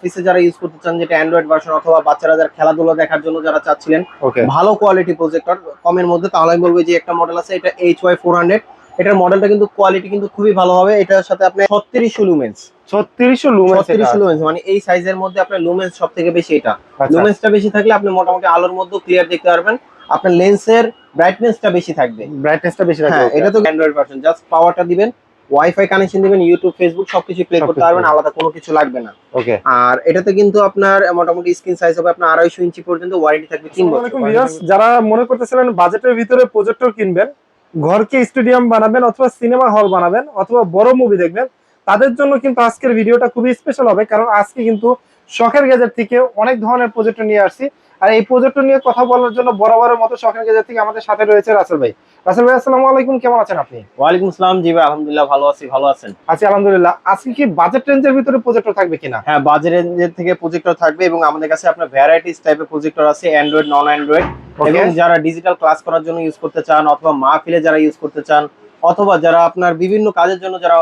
অফিসে যারা ইউজ করতে চান যেটা অ্যান্ড্রয়েড ভার্সন অথবা বাচ্চারা যারা খেলাধুলা দেখার জন্য যারা চাচ্ছিলেন ভালো কোয়ালিটি প্রজেক্টর কমের মধ্যে। তাহলে আমি বলব যে একটা মডেল আছে এটা এইচ ওয়াই ফোর হান্ড্রেড এটার মডেলটা কিন্তু কোয়ালিটি কিন্তু খুবই ভালো হবে। এটার সাথে আপনি ছত্রিশশো লুমেন্স ছত্রিশশো লুমেন্স ছত্রিশশো লুমেন্স মানে এই সাইজের মধ্যে আপনার লুমেন্স সব থেকে বেশি এটা। আচ্ছা। লুমেন্সটা বেশি থাকলে আপনি মোটামুটি আলোর মধ্যে ক্লিয়ার দেখতে পারবেন। আপনার লেন্সের ব্রাইটনেসটা বেশি থাকবে। ব্রাইটনেসটা বেশি থাকবে হ্যাঁ এটা তো অ্যান্ড্রয়েড ভার্সন জাস্ট পাওয়ারটা দিবেন ওয়াইফাই কানেকশন দিবেন ইউটিউব ফেসবুক সবকিছু প্লে করতে পারবেন আলাদা কোনো কিছু লাগবে না। ওকে আর এটাতে কিন্তু আপনার মোটামুটি স্ক্রিন সাইজ হবে আপনার আড়াইশো ইঞ্চি পর্যন্ত ওয়ারেন্টি থাকবে তিন বছর। আসসালামু আলাইকুম viewers, যারা মনে করতেছিলেন বাজেটের ভিতরে প্রজেক্টর কিনবেন ঘরকে স্টেডিয়াম বানাবেন অথবা সিনেমা হল বানাবেন অথবা বড় মুভি দেখবেন তাদের জন্য কিন্তু আজকের ভিডিওটা খুবই স্পেশাল হবে কারণ আজকে কিন্তু শখের গ্যাজেট থেকে অনেক ধরনের প্রজেক্টর নিয়ে আসছি। আর এই প্রজেক্টর নিয়ে কথা বলার জন্য বরাবরের মতো শখের গ্যাজেট থেকে আমাদের সাথে রয়েছে রাসেল ভাই। রাসেল ভাই আসসালামু আলাইকুম কেমন আছেন আপনি? ওয়ালাইকুম আসসালাম জি ভাই আলহামদুলিল্লাহ ভালো আছি ভালো আছেন? আছি আলহামদুলিল্লাহ। আজকে কি বাজেট রেঞ্জের ভিতরে প্রজেক্টর থাকবে কিনা? হ্যাঁ বাজেট রেঞ্জের থেকে প্রজেক্টর থাকবে এবং আমাদের কাছে আপনার ভ্যারাইটিস টাইপের প্রজেক্টর আছে অ্যান্ড্রয়েড নন অ্যান্ড্রয়েড এবং যারা ডিজিটাল ক্লাস করার জন্য ইউজ করতে চান অথবা মাহফিলে যারা ইউজ করতে চান অথবা যারা আপনার বিভিন্ন কাজের জন্য যারা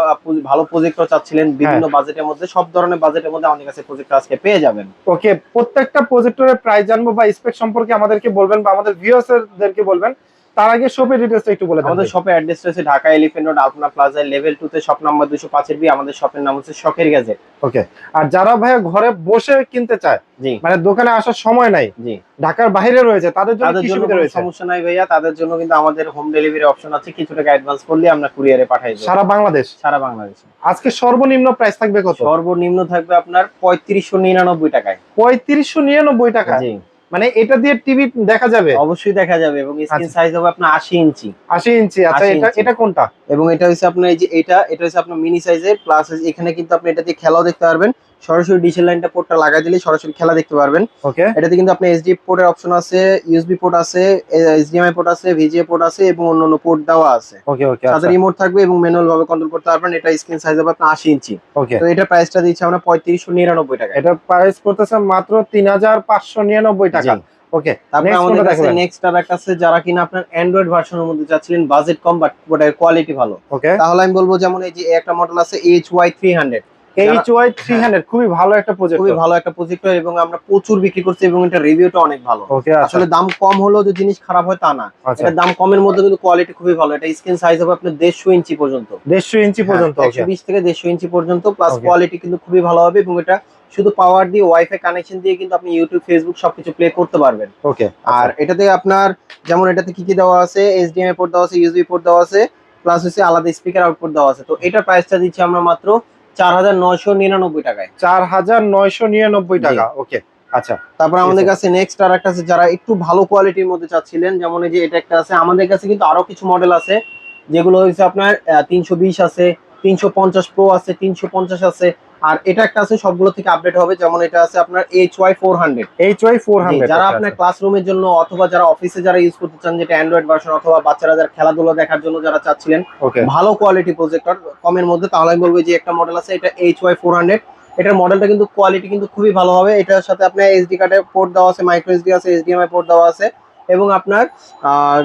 ভালো প্রজেক্টর চাচ্ছিলেন বিভিন্ন বাজেটের মধ্যে সব ধরনের বাজেটের মধ্যে আমাদের কাছে প্রজেক্টর আজকে পেয়ে যাবেন। ওকে প্রত্যেকটা প্রজেক্টরের প্রাইস জানব বা স্পেক সম্পর্কে আমাদেরকে বলবেন বা আমাদের ভিউয়ার্সদেরকে বলবেন। তার আগে শপের ডিটেলসটা একটু বলে দেন আমাদের শপে অ্যাড্রেস রয়েছে ঢাকা এলিফেন্ট রোড আলপনা প্লাজায় লেভেল টু তে শপ নাম্বার দুশো পাঁচের বি আমাদের শপের নাম হচ্ছে শখের গ্যাজেট ওকে আর যারা ভাইয়া ঘরে বসে কিনতে চায় জি। মানে দোকানে আসার সময় নাই জি। ঢাকার বাইরে রয়েছে তাদের জন্য কি সুবিধা রয়েছে? সমস্যা নাই ভাইয়া তাদের জন্য কিন্তু আমাদের হোম ডেলিভারি অপশন আছে কিছু টাকা অ্যাডভান্স করলে আমরা কুরিয়ারে পাঠাই দেবো। সারা বাংলাদেশ? সারা বাংলাদেশ। আজকে সর্বনিম্ন প্রাইস থাকবে কত? সর্বনিম্ন থাকবে আপনার পঁয়ত্রিশশো নিরানব্বই টাকায়। পঁয়ত্রিশশো নিরানব্বই টাকা জি। মানে এটা দিয়ে টিভি দেখা যাবে? অবশ্যই দেখা যাবে এবং স্ক্রিন আচ্ছা। সাইজ হবে আপনার আশি ইঞ্চি। আশি ইঞ্চি। আচ্ছা এটা এটা কোনটা? এবং এটা হচ্ছে আপনার এই যে এটা এটা হচ্ছে আপনার মিনি সাইজের প্লাস এখানে কিন্তু আপনি এটা দিয়ে খেলাও দেখতে পারবেন। সরাসরি ডিসেল লাইনটা পোর্টটা লাগাই দিলে সরাসরি খেলা দেখতে পারবেন। ওকে এটাতে কিন্তু আপনার এইচডি পোর্টের অপশন আছে ইউএসবি পোর্ট আছে এইচডিএমআই পোর্ট আছে ভিজিএ পোর্ট আছে এবং অন্যান্য পোর্ট দেওয়া আছে। ওকে ওকে সাথে রিমোট থাকবে এবং ম্যানুয়াল ভাবে কন্ট্রোল করতে পারবেন। এটা স্ক্রিন সাইজ হবে আপনার আশি ইঞ্চি। ওকে তো এটা প্রাইসটা দিচ্ছে আমরা পঁয়ত্রিশশো নিরানব্বই টাকা এটা প্রাইস পড়তেছে মাত্র তিন হাজার পাঁচশো নিরানব্বই টাকা। ওকে তারপরে আমাদের কাছে নেক্সট আর আছে যারা কিনা আপনার অ্যান্ড্রয়েড ভার্সনের মধ্যে চাচ্ছিলেন বাজেট কম বাট ওটার কোয়ালিটি ভালো। ওকে তাহলে আমি বলব যেমন এই যে একটা মডেল আছে H Y three hundred H Y three hundred খুবই ভালো একটা প্রজেক্ট খুবই ভালো একটা প্রজেক্টর এবং আমরা প্রচুর বিক্রি করছি এবং এটা রিভিউটা অনেক ভালো। আসলে আসলে দাম কম হলেও যে জিনিস খারাপ হয় তা না। আচ্ছা। এটা দাম কমের মধ্যে কিন্তু কোয়ালিটি খুবই ভালো। এটা স্ক্রিন সাইজ হবে আপনার দেড়শো ইঞ্চি পর্যন্ত। দেড়শো ইঞ্চি পর্যন্ত হ্যাঁ, ওকে একশো বিশ থেকে দেড়শো ইঞ্চি পর্যন্ত প্লাস কোয়ালিটি কিন্তু খুবই ভালো হবে এবং এটা শুধু পাওয়ার দিয়ে ওয়াইফাই কানেকশন দিয়ে কিন্তু আপনি ইউটিউব ফেসবুক সবকিছু প্লে করতে পারবেন। ওকে আর এটাতে আপনার যেমন এটাতে কি কি দেওয়া আছে? এইচডিএমআই পোর্ট দেওয়া আছে ইউএসবি পোর্ট দেওয়া আছে প্লাস হচ্ছে আলাদা স্পিকার আউটপুট দেওয়া আছে। তো এটার প্রাইসটা দিচ্ছি আমরা মাত্র চার হাজার নয়শো নিরানব্বই টাকায়। চার হাজার নয়শো নিরানব্বই টাকা ওকে আচ্ছা। তারপর আমাদের কাছে নেক্সট আর একটা আছে যারা একটু ভালো কোয়ালিটির মধ্যে চাচ্ছিলেন যেমন এই যে এটা একটা আছে আমাদের কাছে কিন্তু আরও কিছু মডেল আছে যেগুলো হচ্ছে আপনার তিনশো বিশ আছে তিনশো পঞ্চাশ প্রো আছে তিনশো পঞ্চাশ আছে আর এটা একটা আছে সবগুলো থেকে আপডেট হবে। যেমন এটা আছে আপনার H Y four hundred H Y four hundred যারা আপনার ক্লাসরুমের জন্য অথবা যারা অফিসে যারা ইউজ করতে চান যেটা অ্যান্ড্রয়েড ভার্সন অথবা বাচ্চারা যারা খেলাধুলা দেখার জন্য যারা চাচ্ছিলেন ভালো কোয়ালিটি প্রজেক্টর কমের মধ্যে। তাহলে আমি বলব যে একটা মডেল আছে এটা এইচ ওয়াই ফোর হান্ড্রেড এটার মডেলটা কিন্তু কোয়ালিটি কিন্তু খুবই ভালো হবে। এটার সাথে আপনার এইচডি কার্ডের পোর্ট দেওয়া আছে মাইক্রো এসডি আছে এইচডিএমআই পোর্ট দেওয়া আছে। এবং আপনার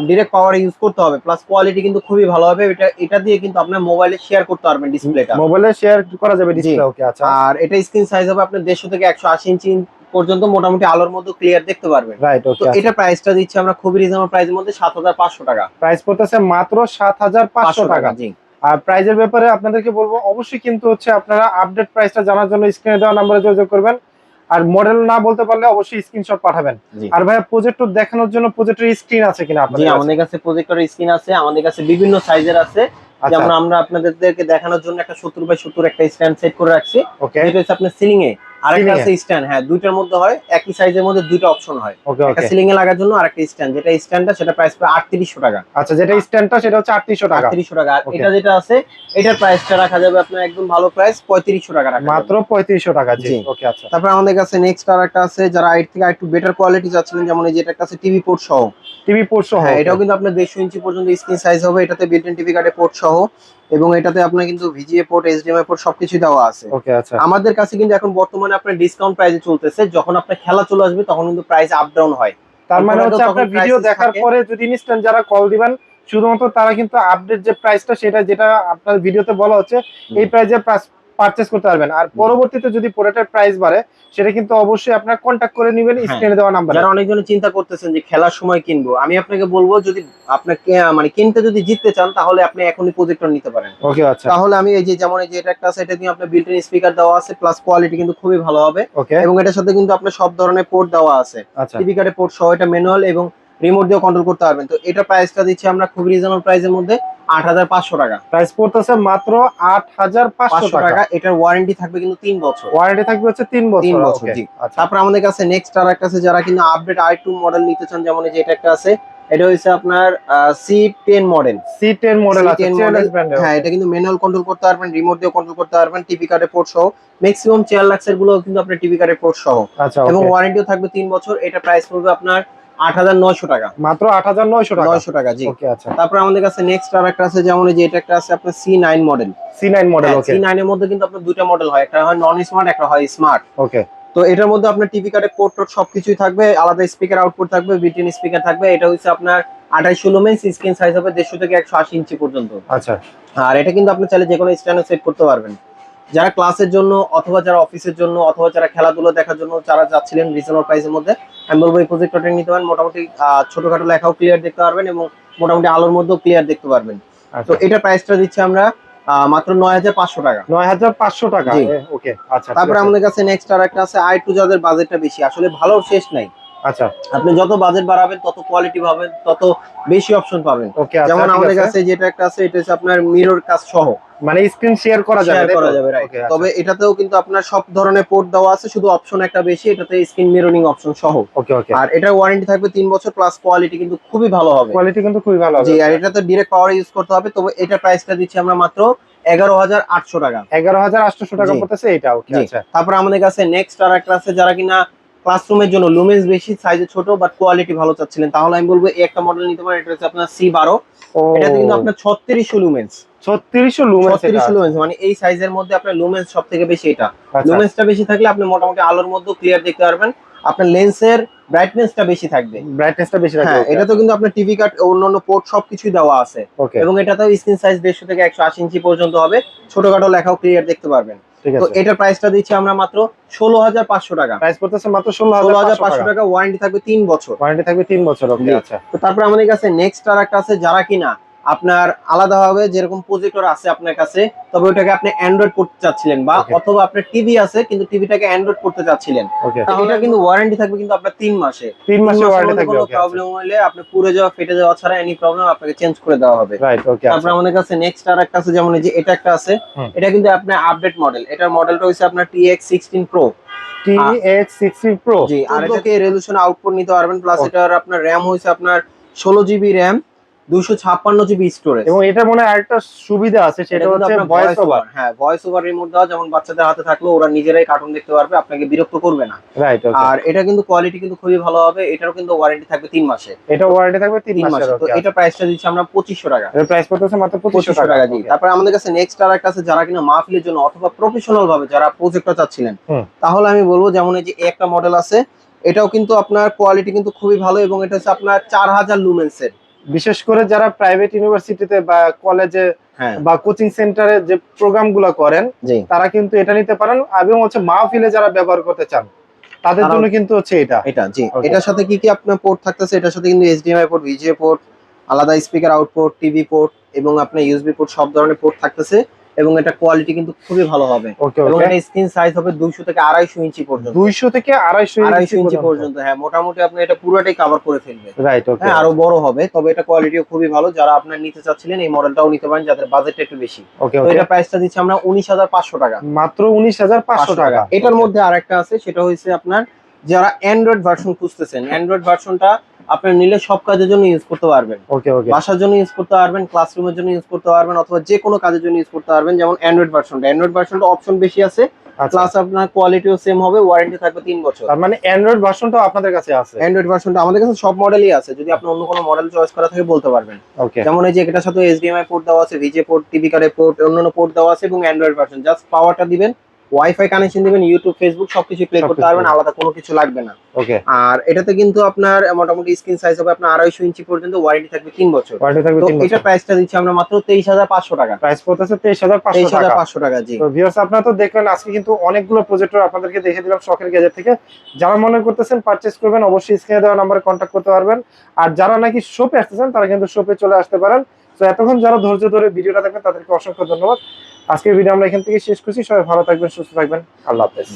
ডিরেক্ট পাওয়ার ইউজ করতে হবে। প্লাস কোয়ালিটি কিন্তু খুবই ভালো হবে। এটা এটা দিয়ে কিন্তু আপনার মোবাইলে শেয়ার করতে পারবেন ডিসপ্লেটা মোবাইলে শেয়ার করা যাবে ডিসপ্লে ওকে আচ্ছা। আর এটা স্ক্রিন সাইজ হবে আপনার দেড়শো থেকে একশো আশি ইঞ্চি পর্যন্ত মোটামুটি আলোর মধ্যে ক্লিয়ার দেখতে পারবেন। রাইট তো ওকে এটা প্রাইসটা দিচ্ছে আমরা খুবই রিজনেবল প্রাইসের মধ্যে সাত হাজার পাঁচশো টাকা। প্রাইস পড়তেছে মাত্র সাত হাজার পাঁচশো পাঁচশো টাকা। টাকা জি। আর প্রাইজের ব্যাপারে আপনাদেরকে বলব অবশ্যই কিন্তু হচ্ছে আপনারা আপডেট প্রাইসটা জানার জন্য স্ক্রিনে দেওয়া নাম্বারে যোগাযোগ করবেন। আর মডেল না বলতে পারলে অবশ্যই স্ক্রিনশট পাঠাবেন। আর ভাইয়া প্রজেক্টর দেখানোর জন্য প্রজেক্টর স্ক্রিন আছে কিনা আপনাদের? আমাদের কাছে প্রজেক্টর স্ক্রিন আছে আমাদের কাছে বিভিন্ন সাইজের আছে। আচ্ছা। যেমন আমরা আপনাদেরকে দেখানোর জন্য একটা সত্তর বাই সত্তর একটা স্ট্যান্ড সেট করে রাখছি। ওকে এটা হচ্ছে আপনার সিলিং এ আরেকটা আছে স্ট্যান্ড হ্যাঁ দুইটার মধ্যে হয় একই সাইজের মধ্যে দুইটা অপশন হয়। একটা সিলিং এ লাগার জন্য আরেকটা স্ট্যান্ড যেটা স্ট্যান্ডটা সেটা প্রাইস প্রায় আটত্রিশশো টাকা। আচ্ছা যেটা স্ট্যান্ডটা সেটা হচ্ছে আটত্রিশশো টাকা। আটত্রিশশো টাকা। আর এটা যেটা আছে এটার প্রাইসটা রাখা যাবে আপনার একদম ভালো প্রাইস পঁয়ত্রিশশো টাকা রাখা মাত্র পঁয়ত্রিশশো টাকা জি। ওকে আচ্ছা। তারপর আমাদের কাছে নেক্সট আর একটা আছে যারা এর থেকে একটু বেটার কোয়ালিটি চাচ্ছিলেন যেমন এই যে এটা একটা আছে টিভি পোর্ট সহ। টিভি পোর্ট সহ হ্যাঁ এটাও কিন্তু আপনার দেড়শো ইঞ্চি পর্যন্ত স্ক্রিন সাইজ হবে এটাতে বিল্ট টিভি কার্ডে পোর্ট সহ। এবং এটাতে আপনার কিন্তু ভিজিএ পোর্ট এইচডিএমআই পোর্ট সবকিছু দেওয়া আছে। ওকে আচ্ছা। আমাদের কাছে কিন্তু এখন বর্তমানে আপনার ডিসকাউন্ট প্রাইসে চলতেছে। যখন আপনার খেলা চলে আসবে তখন কিন্তু প্রাইস আপ ডাউন হয়। তার মানে হচ্ছে আপনার ভিডিও দেখার পরে যদি ইনস্ট্যান্ট যারা কল দিবেন শুধুমাত্র তারা কিন্তু আপডেট যে প্রাইসটা সেটা যেটা আপনার ভিডিওতে বলা হচ্ছে এই প্রাইসে পারচেস করতে পারবেন। আর পরবর্তীতে যদি প্রোডাক্টের প্রাইস বাড়ে সেটা কিন্তু অবশ্যই আপনার কন্ট্যাক্ট করে নেবেন হ্যাঁ। স্ক্রিনে দেওয়া নাম্বারে যারা অনেকজনে চিন্তা করতেছেন যে খেলার সময় কিনবো আমি আপনাকে বলব যদি আপনাকে মানে কিনতে যদি জিততে চান তাহলে আপনি এখনই প্রজেক্টর নিতে পারেন। ওকে আচ্ছা। তাহলে আমি এই যে যেমন এই যে এটা একটা আছে এটা দিয়ে আপনার বিল্ট ইন স্পিকার দেওয়া আছে প্লাস কোয়ালিটি কিন্তু খুবই ভালো হবে। ওকে। এবং এটার সাথে কিন্তু আপনার সব ধরনের পোর্ট দেওয়া আছে। টিভি কার্ডের পোর্ট সহ এটা ম্যানুয়াল এবং রিমোট দিয়েও কন্ট্রোল করতে পারবেন। তো এটা প্রাইসটা দিচ্ছি আমরা খুব রিজনেবল প্রাইসের মধ্যে আট হাজার পাঁচশো টাকা। প্রাইস পড়তেছে মাত্র আট হাজার পাঁচশো টাকা। এটার ওয়ারেন্টি থাকবে কিন্তু তিন বছর। ওয়ারেন্টি থাকবে হচ্ছে তিন বছর। তিন বছর, জি। আচ্ছা। তারপর আমাদের কাছে নেক্সট আর একটা আছে যারা কিন্তু আপডেট আই টু মডেল নিতে চান যেমন এই যে এটা একটা আছে এটা হচ্ছে আপনার C ten model C ten model আছে C10 চেয়ারলেস হ্যাঁ এটা কিন্তু ম্যানুয়াল কন্ট্রোল করতে পারবেন রিমোট দিয়ে কন্ট্রোল করতে পারবেন টিভি কার্ডের পোর্ট সহ। ম্যাক্সিমাম চেয়ার লাক্সেরগুলো কিন্তু আপনার টিভি কার্ডের পোর্ট সহ। আচ্ছা এবং ওয়ারেন্টিও থাকবে তিন বছর এটা প্রাইস পড়বে আপনার আট হাজার নয়শো টাকা। মাত্র টাকা? নয়শো টাকা জি। ওকে আচ্ছা। তারপর আমাদের কাছে নেক্সট আর একটা আছে যেমন এই যে এটা একটা আছে আপনার C nine model okay C নাইনের মধ্যে কিন্তু আপনার মডেল হয় একটা হয় নন স্মার্ট একটা হয় স্মার্ট ওকে। তো এটার মধ্যে আপনার টিভি কার্ডে পোর্ট টোট সবকিছুই থাকবে আলাদা স্পিকার আউটপুট থাকবে বিটিন স্পিকার থাকবে এটা হচ্ছে আপনার লুমেন্স স্ক্রিন সাইজ হবে দেড়শো থেকে একশো আশি ইঞ্চি পর্যন্ত। আচ্ছা। আর এটা কিন্তু আপনি চাইলে যে কোনো স্ট্যান্ডে সেট করতে পারবেন। যারা ক্লাসের জন্য অথবা যারা অফিসের জন্য অথবা যারা খেলাধুলো দেখার জন্য যারা যাচ্ছিলেন রিজনেবল প্রাইসের মধ্যে আমি বলব এই প্রজেক্টরটা নিতে পারেন। মোটামুটি ছোটখাটো লেখাও ক্লিয়ার দেখতে পারবেন এবং মোটামুটি আলোর মধ্যেও ক্লিয়ার দেখতে পারবেন। তো আচ্ছা এটা প্রাইসটা দিচ্ছি আমরা মাত্র নয় হাজার পাঁচশো টাকা। নয় হাজার পাঁচশো টাকা? ওকে আচ্ছা তারপরে আমাদের কাছে নেক্সট আর একটা আছে আই টু যাদের বাজেটটা বেশি আসলে ভালো শেষ নাই। আচ্ছা। আপনি যত বাজেট বাড়াবেন তত কোয়ালিটি পাবেন তত বেশি অপশন পাবেন। আচ্ছা যেমন আমাদের কাছে যেটা একটা আছে এটা হচ্ছে আপনার মিরর কাজ সহ। মানে স্ক্রিন শেয়ার করা যাবে করা যাবে আচ্ছা। তবে এটাতেও কিন্তু আপনার সব ধরনের পোর্ট দেওয়া আছে শুধু অপশন একটা বেশি এটাতে স্ক্রিন মিররিং অপশন সহ। ওকে ওকে আর এটার ওয়ারেন্টি থাকবে তিন বছর প্লাস কোয়ালিটি কিন্তু খুবই ভালো হবে। কোয়ালিটি কিন্তু খুবই ভালো হবে। জি আর এটাতে ডিরেক্ট পাওয়ার ইউজ করতে হবে তবে এটা প্রাইসটা দিচ্ছি আমরা মাত্র এগারো হাজার আটশো টাকা। এগারো হাজার আটশো টাকা। পড়তেছে এটা ওকে আচ্ছা। তারপর আমাদের কাছে নেক্সট আর একটা আছে যারা কিনা ক্লাসরুমের জন্য লুমেন্স বেশি সাইজে ছোট বাট কোয়ালিটি ভালো চাচ্ছিলেন। তাহলে আমি বলব এই একটা মডেল নিতে পারেন এটা হচ্ছে আপনার সি বারো ও। এটাতে কিন্তু আপনার ছত্রিশশো লুমেন্স ছত্রিশশো লুমেন্স ছত্রিশশো লুমেন্স মানে এই সাইজের মধ্যে আপনার লুমেন্স সব থেকে বেশি এটা। আচ্ছা। লুমেন্সটা বেশি থাকলে আপনি মোটামুটি আলোর মধ্যে ক্লিয়ার দেখতে পারবেন। আপনার লেন্সের ব্রাইটনেসটা বেশি থাকবে। ব্রাইটনেসটা বেশি হ্যাঁ এটা তো কিন্তু আপনার টিভি কার্ড অন্যান্য পোর্ট সবকিছুই দেওয়া আছে। এবং এটাতেও স্ক্রিন সাইজ দেড়শো থেকে একশো আশি ইঞ্চি পর্যন্ত হবে। ছোটখাটো লেখাও ক্লিয়ার দেখতে পারবেন। তো এটার প্রাইসটা দিচ্ছি আমরা মাত্র ষোলো হাজার পাঁচশো টাকা। প্রাইস পড়তেছে মাত্র ষোলো ষোলো হাজার পাঁচশো টাকা ওয়ারেন্টি থাকবে তিন বছর। ওয়ারেন্টি থাকবে তিন বছর আচ্ছা। তো তারপরে আমাদের কাছে নেক্সট আর একটা আছে যারা কিনা। আপনার আলাদা আলাদাভাবে যেরকম প্রজেক্টর আছে আপনার কাছে তবে ওটাকে আপনি অ্যান্ড্রয়েড করতে চাচ্ছিলেন বা অথবা আপনার টিভি আছে কিন্তু টিভিটাকে অ্যান্ড্রয়েড করতে চাচ্ছিলেন। ওকে এটা কিন্তু ওয়ারেন্টি থাকবে কিন্তু আপনার তিন মাসে। তিন মাসের ওয়ারেন্টি থাকবে কোনো প্রবলেম হলে আপনি পুড়ে যাওয়া ফেটে যাওয়া ছাড়া এনি প্রবলেম আপনাকে চেঞ্জ করে দেওয়া হবে। রাইট ওকে তারপর আমাদের কাছে নেক্সট আর একটা আছে যেমন এই যে এটা একটা আছে এটা কিন্তু আপনার আপডেট মডেল এটার মডেলটা হচ্ছে আপনার TX sixteen pro T X sixteen pro জি আর এটাকে রেজলিউশন আউটপুট নিতে পারবেন প্লাস এটার আপনার র্যাম হয়েছে আপনার ষোলো জিবি র্যাম দুশো ছাপ্পান্ন জিবি স্টোরেজ এবং এটা মনে হয় আরেকটা সুবিধা আছে সেটা হচ্ছে ভয়েস ওভার হ্যাঁ ভয়েস ওভার রিমোট দেওয়া যেমন বাচ্চাদের হাতে থাকল ওরা নিজেরাই কার্টুন দেখতে পারবে আপনাকে বিরক্ত করবে না। রাইট আর এটা কিন্তু কোয়ালিটি কিন্তু খুবই ভালো হবে এটারও কিন্তু ওয়ারেন্টি থাকবে তিন মাসে। এটা ওয়ারেন্টি থাকবে তিন মাসে। তো এটা প্রাইসটা দিচ্ছি আমরা পঁচিশশো টাকা। এর প্রাইস পড়তেছে মাত্র পঁচিশশো টাকা জি। okay. আমাদের কাছে নেক্সট আর একটা আছে যারা কিনা মাহফিলের জন্য অথবা প্রফেশনাল ভাবে যারা প্রজেক্টর চাচ্ছিলেন তাহলে আমি বলব যেমন এই যে একটা মডেল আছে এটাও কিন্তু আপনার কোয়ালিটি কিন্তু খুবই ভালো এবং এটা হচ্ছে আপনার চার হাজার লুমেন্সের বিশেষ করে যারা প্রাইভেট ইউনিভার্সিটিতে বা কলেজে হ্যাঁ। বা কোচিং সেন্টারে যে প্রোগ্রামগুলো করেন তারা কিন্তু এটা নিতে পারেন। এবং হচ্ছে মাহফিলে যারা ব্যবহার করতে চান তাদের জন্য কিন্তু হচ্ছে এটা। এটা জি। এটার সাথে কি কি আপনার পোর্ট থাকতেছে? এটার সাথে কিন্তু এইচডিএমআই পোর্ট ভিজিএ পোর্ট আলাদা speaker out port TV port এবং আপনার ইউএসবি পোর্ট সব ধরনের পোর্ট থাকতেছে। এবং এটা কোয়ালিটি কিন্তু খুবই ভালো হবে। এবং এটা স্ক্রিন সাইজ হবে দুইশো থেকে আড়াইশো ইঞ্চি পর্যন্ত। দুইশো থেকে আড়াইশো আড়াইশো ইঞ্চি পর্যন্ত। হ্যাঁ মোটামুটি আপনি এটা পুরোটাই কভার করে ফেলবে রাইট ওকে হ্যাঁ আরও বড় হবে তবে এটা কোয়ালিটিও খুবই ভালো। যারা আপনার নিতে চাচ্ছিলেন এই মডেলটাও নিতে পারেন যাদের বাজেটটা একটু বেশি। ওকে তো ওকে এটা প্রাইসটা দিচ্ছি আমরা উনিশ হাজার পাঁচশো টাকা। মাত্র উনিশ হাজার পাঁচশো টাকা। এটার মধ্যে আরেকটা আছে সেটা হচ্ছে আপনার যারা অ্যান্ড্রয়েড ভার্সন খুঁজতেছেন অ্যান্ড্রয়েড ভার্সনটা আপনার নিলে সব কাজের জন্য ইউজ করতে পারবেন। ওকে ওকে বাসার জন্য ইউজ করতে পারবেন ক্লাসরুমের জন্য ইউজ করতে পারবেন অথবা যে কোনো কাজের জন্য ইউজ করতে পারবেন যেমন অ্যান্ড্রয়েড ভার্সনটা অ্যান্ড্রয়েড ভার্সনটা অপশন বেশি আছে আচ্ছা। প্লাস আপনার কোয়ালিটিও সেম হবে ওয়ারেন্টি থাকবে তিন বছর। তার মানে অ্যান্ড্রয়েড ভার্সনটাও আপনাদের কাছে আছে? অ্যান্ড্রয়েড ভার্সনটা আমাদের কাছে সব মডেলই আছে যদি আপনি অন্য কোনো মডেল চয়েস করা থাকে বলতে পারবেন। ওকে যেমন এই যে এটার সাথে এইচডিএমআই পোর্ট দেওয়া আছে ভিজে পোর্ট টিভি কার্ডের পোর্ট অন্যান্য পোর্ট দেওয়া আছে এবং অ্যান্ড্রয়েড ভার্সন জাস্ট পাওয়ারটা দিবেন ওয়াইফাই কানেকশন দিবেন ইউটিউব ফেসবুক সবকিছু প্লে করতে পারবেন আলাদা কোনো কিছু লাগবে না। ওকে আর এটাতে কিন্তু আপনার মোটামুটি স্ক্রিন সাইজ হবে আপনার আড়াইশো ইঞ্চি পর্যন্ত ওয়ারেন্টি থাকবে তিন বছর। ওয়ারেন্টি থাকবে তো এটা প্রাইসটা দিচ্ছি আমরা মাত্র তেইশ হাজার পাঁচশো টাকা। প্রাইস পড়তেছে তেইশ হাজার তেইশ হাজার টাকা পাঁচশো টাকা। জি। তো ভিউয়ার্স আপনারা তো দেখলেন আজকে কিন্তু অনেকগুলো প্রজেক্টর আপনাদেরকে দেখে দিলাম শখের গ্যাজেট থেকে। যারা মনে করতেছেন পারচেজ করবেন অবশ্যই স্ক্রিনে দেওয়া নাম্বারে কন্ট্যাক্ট করতে পারবেন। আর যারা নাকি শপে আসতেছেন তারা কিন্তু শপে চলে আসতে পারেন। তো এতক্ষণ যারা ধৈর্য ধরে ভিডিওটা দেখবেন, তাদেরকে অসংখ্য ধন্যবাদ। আজকের ভিডিও আমরা এখান থেকে শেষ করছি। সবাই ভালো থাকবেন, সুস্থ থাকবেন। আল্লাহ হাফেজ।